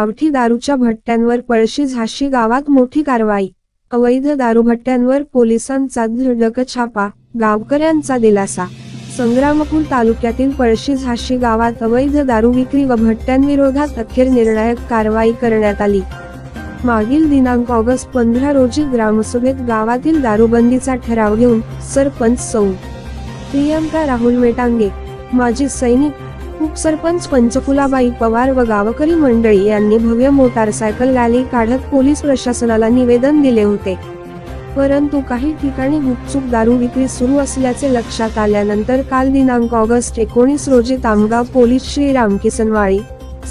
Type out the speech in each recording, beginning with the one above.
गावठी दारूच्या भट्ट्यांवर पळशी झाशी गावात मोठी कारवाई. अवैध दारू भट्ट्यांवर पोलिसांचा धडक छापा गावकऱ्यांचा दिलासा. संग्रामपूर तालुक्यातील पळशी झाशी गावात अवैध दारू विक्री व भट्ट्यांविरोधात अखेर निर्णायक कारवाई करण्यात आली. मागील दिनांक ऑगस्ट पंधरा रोजी ग्रामसभेत गावातील दारूबंदीचा ठराव घेऊन सरपंच सौ. प्रियंका राहुल मेटांगे माजी सैनिक उपसरपंच पंचफुलाबाई पवार व गावकरी मंडळी यांनी भव्य मोटारसायकल रॅली काढत पोलीस प्रशासनाला निवेदन दिले होते. परंतु काही ठिकाणी गुपचूप दारू विक्री सुरू असल्याचे लक्षात आल्यानंतर काल दिनांक ऑगस्ट एकोणीस रोजी तामगाव पोलीस श्री रामकिसनवाळी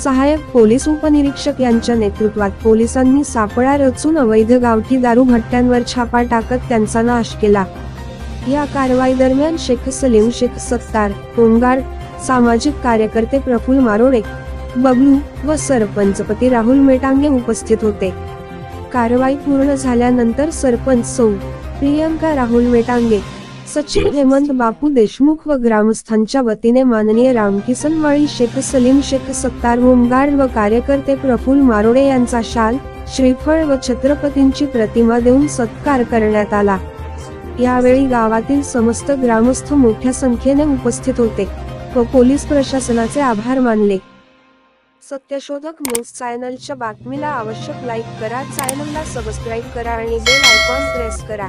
सहाय्यक पोलीस उपनिरीक्षक यांच्या नेतृत्वात पोलिसांनी सापळा रचून अवैध गावठी दारू भट्ट्यांवर छापा टाकत त्यांचा नाश केला. या कारवाई दरम्यान शेख सलीम शेख सत्तार होमगार्ड सामाजिक कार्यकर्ते प्रफुल मारोडे बबलू व सरपंचपती राहुल मेटांगे उपस्थित होते. कारवाई पूर्ण झाल्यानंतर सरपंच सौ. प्रियंका राहुल मेटांगे सचिव हेमंत बापू देशमुख व ग्रामस्थांच्या वतीने माननीय रामकिसन माळी शेख सलीम शेख सत्तार होमगार्ड व कार्यकर्ते प्रफुल मारोडे यांचा शाल श्रीफळ व छत्रपतींची प्रतिमा देऊन सत्कार करण्यात आला. यावेळी गावातील समस्त ग्रामस्थ मोठ्या संख्येने उपस्थित होते. व पोलीस प्रशासनाचे आभार मानले. सत्यशोधक न्यूज चॅनलच्या बातमीला आवश्यक लाईक करा चॅनलला सबस्क्राईब करा आणि बेल आयकॉन प्रेस करा.